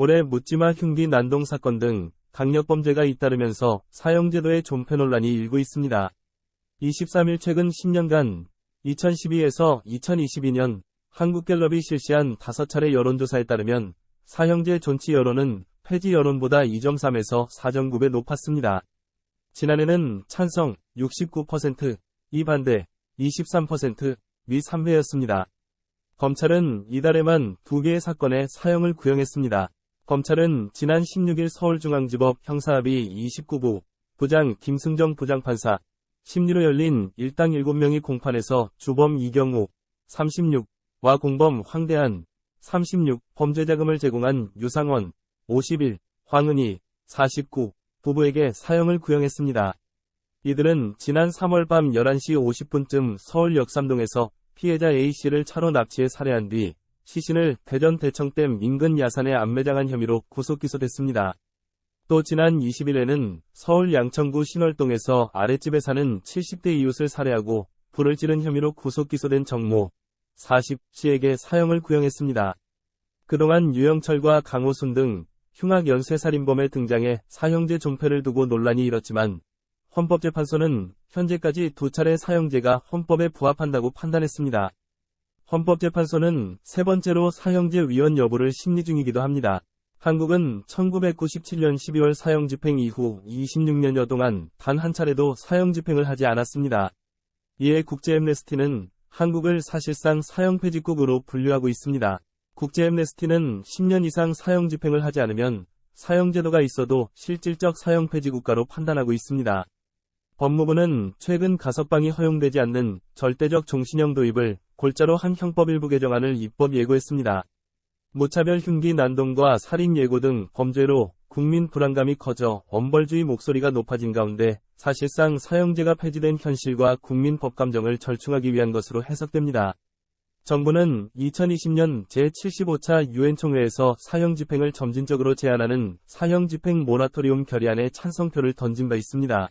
올해 묻지마 흉기 난동 사건 등 강력범죄가 잇따르면서 사형제도의 존폐 논란이 일고 있습니다. 23일 최근 10년간 2012에서 2022년 한국갤럽이 실시한 5차례 여론조사에 따르면 사형제 존치 여론은 폐지 여론보다 2.3에서 4.9배 높았습니다. 지난해는 찬성 69%, 이반대 23%, 미 3회였습니다. 검찰은 이달에만 두 개의 사건에 사형을 구형했습니다. 검찰은 지난 16일 서울중앙지법 형사합의 29부 부장 김승정 부장판사 심리로 열린 일당 7명이 공판에서 주범 이경우 36와 공범 황대한 36 범죄자금을 제공한 유상원 51 황은희 49 부부에게 사형을 구형했습니다. 이들은 지난 3월 밤 11시 50분쯤 서울 역삼동에서 피해자 A씨를 차로 납치해 살해한 뒤 시신을 대전 대청댐 인근 야산에 안매장한 혐의로 구속 기소됐습니다. 또 지난 20일에는 서울 양천구 신월동에서 아랫집에 사는 70대 이웃을 살해하고 불을 지른 혐의로 구속 기소된 정모 40씨에게 사형을 구형했습니다. 그동안 유영철과 강호순 등 흉악 연쇄살인범의 등장에 사형제 존폐를 두고 논란이 일었지만 헌법재판소는 현재까지 두 차례 사형제가 헌법에 부합한다고 판단했습니다. 헌법재판소는 세 번째로 사형제 위헌 여부를 심리 중이기도 합니다. 한국은 1997년 12월 사형 집행 이후 26년여 동안 단 한 차례도 사형 집행을 하지 않았습니다. 이에 국제 엠네스티는 한국을 사실상 사형 폐지국으로 분류하고 있습니다. 국제 엠네스티는 10년 이상 사형 집행을 하지 않으면 사형 제도가 있어도 실질적 사형 폐지 국가로 판단하고 있습니다. 법무부는 최근 가석방이 허용되지 않는 절대적 종신형 도입을 골자로 한 형법 일부 개정안을 입법 예고했습니다. 무차별 흉기 난동과 살인 예고 등 범죄로 국민 불안감이 커져 엄벌주의 목소리가 높아진 가운데 사실상 사형제가 폐지된 현실과 국민 법감정을 절충하기 위한 것으로 해석됩니다. 정부는 2020년 제75차 유엔 총회에서 사형 집행을 점진적으로 제한하는 사형 집행 모라토리움 결의안에 찬성표를 던진 바 있습니다.